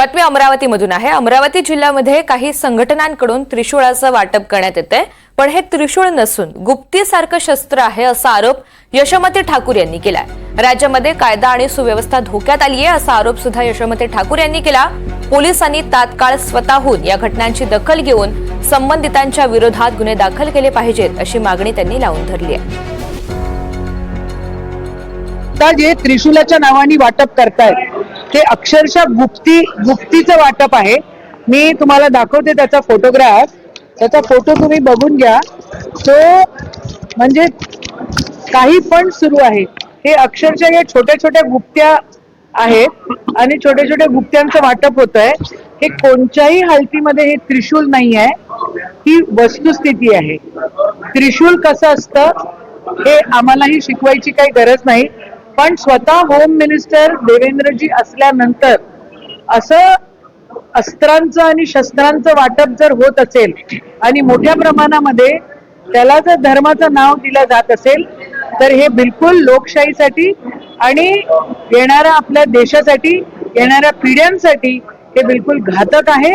बातमी अमरावतीमधून आहे. अमरावती जिल्ह्यामध्ये काही संघटनांकडून त्रिशूळाचं वाटप करण्यात येते. पण हे त्रिशूळ नसून गुप्तीसारखं शस्त्र आहे असा आरोप यशोमती ठाकूर यांनी केलाय. राज्यामध्ये कायदा आणि सुव्यवस्था धोक्यात आली आहे असा आरोप सुद्धा यशोमती ठाकूर यांनी केला. पोलिसांनी तात्काळ स्वतःहून या घटनांची दखल घेऊन संबंधितांच्या विरोधात गुन्हे दाखल केले पाहिजेत अशी मागणी त्यांनी लावून धरली आहे. आता जे त्रिशूलाच्या नावाने वाटप करतायत ते अक्षरशः गुप्ती गुप्तीचं वाटप आहे. मी तुम्हाला दाखवते त्याचा फोटोग्राफ त्याचा फोटो तुम्ही बघून घ्या. तो म्हणजे काही पण सुरू आहे. हे अक्षरशः या छोट्या छोट्या गुप्त्या आहेत आणि छोट्या छोट्या गुप्त्यांचं वाटप होत आहे हे कोणत्याही हालतीमध्ये हे त्रिशूल नाही आहे. ही वस्तुस्थिती आहे. त्रिशूल कसं असतं हे आम्हालाही शिकवायची काही गरज नाही. पण स्वतः होम मिनिस्टर देवेंद्रजी असल्यानंतर असं अस्त्रांचं आणि शस्त्रांचं वाटप जर होत असेल आणि मोठ्या प्रमाणामध्ये त्याला जर धर्माचं नाव दिलं जात असेल तर हे बिलकुल लोकशाहीसाठी आणि येणाऱ्या आपल्या देशासाठी येणाऱ्या पिढ्यांसाठी हे बिलकुल घातक आहे.